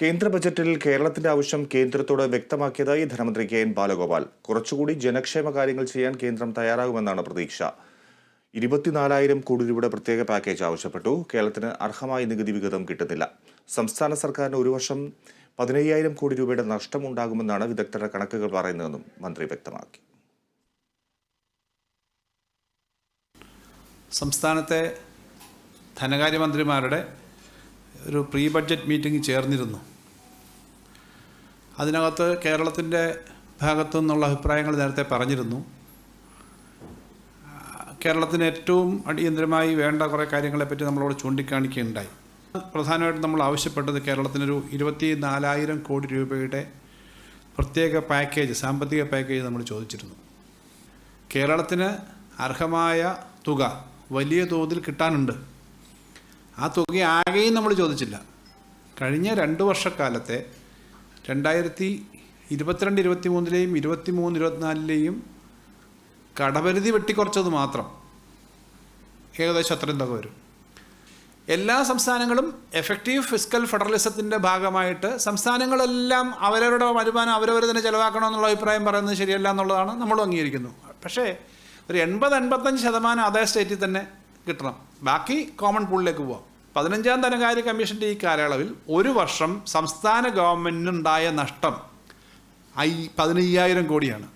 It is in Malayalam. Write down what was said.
കേന്ദ്ര ബജറ്റിൽ കേരളത്തിന്റെ ആവശ്യം കേന്ദ്രത്തോട് വ്യക്തമാക്കിയതായി ധനമന്ത്രി കെ എൻ ബാലഗോപാൽ. കുറച്ചുകൂടി ജനക്ഷേമ കാര്യങ്ങൾ ചെയ്യാൻ കേന്ദ്രം തയ്യാറാകുമെന്നാണ് പ്രതീക്ഷ. ഇരുപത്തിനാലായിരം കോടി രൂപയുടെ പ്രത്യേക പാക്കേജ് ആവശ്യപ്പെട്ടു. കേരളത്തിന് അർഹമായ നികുതി വിഹിതം കിട്ടുന്നില്ല. സംസ്ഥാന സർക്കാരിന് ഒരു വർഷം പതിനയ്യായിരം കോടി രൂപയുടെ നഷ്ടം ഉണ്ടാകുമെന്നാണ് വിദഗ്ധരുടെ കണക്കുകൾ പറയുന്നതെന്നും മന്ത്രി വ്യക്തമാക്കി. സംസ്ഥാനത്തെ ധനകാര്യമന്ത്രിമാരുടെ ഒരു പ്രീ ബഡ്ജറ്റ് മീറ്റിംഗ് ചേർന്നിരുന്നു. അതിനകത്ത് കേരളത്തിന്റെ ഭാഗത്തു നിന്നുള്ള അഭിപ്രായങ്ങൾ നേരത്തെ പറഞ്ഞിരുന്നു. കേരളത്തിന് ഏറ്റവും അടിയന്തരമായി വേണ്ട കുറേ കാര്യങ്ങളെപ്പറ്റി നമ്മളോട് ചൂണ്ടിക്കാണിക്കുകയുണ്ടായി. പ്രധാനമായിട്ടും നമ്മൾ ആവശ്യപ്പെട്ടത് കേരളത്തിനൊരു ഇരുപത്തി നാലായിരം കോടി രൂപയുടെ പ്രത്യേക പാക്കേജ് സാമ്പത്തിക പാക്കേജ് നമ്മൾ ചോദിച്ചിരുന്നു. കേരളത്തിന് അർഹമായ തുക വലിയ തോതിൽ കിട്ടാനുണ്ട്. ആ തുക ആകെയും നമ്മൾ ചോദിച്ചില്ല. കഴിഞ്ഞ രണ്ട് വർഷക്കാലത്തെ രണ്ടായിരത്തി ഇരുപത്തിരണ്ട് ഇരുപത്തി മൂന്നിലെയും ഇരുപത്തി മൂന്ന് ഇരുപത്തിനാലിലെയും കടപരിധി വെട്ടിക്കുറച്ചത് മാത്രം ഏകദേശം അത്രയും തുക വരും. എല്ലാ സംസ്ഥാനങ്ങളും എഫക്റ്റീവ് ഫിസിക്കൽ ഫെഡറലിസത്തിന്റെ ഭാഗമായിട്ട് സംസ്ഥാനങ്ങളെല്ലാം അവരവരുടെ വരുമാനം അവരവർ തന്നെ ചിലവാക്കണമെന്നുള്ള അഭിപ്രായം പറയുന്നത് ശരിയല്ല എന്നുള്ളതാണ് നമ്മളും അംഗീകരിക്കുന്നു. പക്ഷേ ഒരു എൺപത് എൺപത്തഞ്ച് ശതമാനം അതേ സ്റ്റേറ്റിൽ തന്നെ കിട്ടണം. ബാക്കി കോമൺ പൂളിലേക്ക് പോവാം. പതിനഞ്ചാം ധനകാര്യ കമ്മീഷന്റെ ഈ കാലയളവിൽ ഒരു വർഷം സംസ്ഥാന ഗവൺമെന്റിനുണ്ടായ നഷ്ടം ഐ പതിനയ്യായിരം കോടിയാണ്.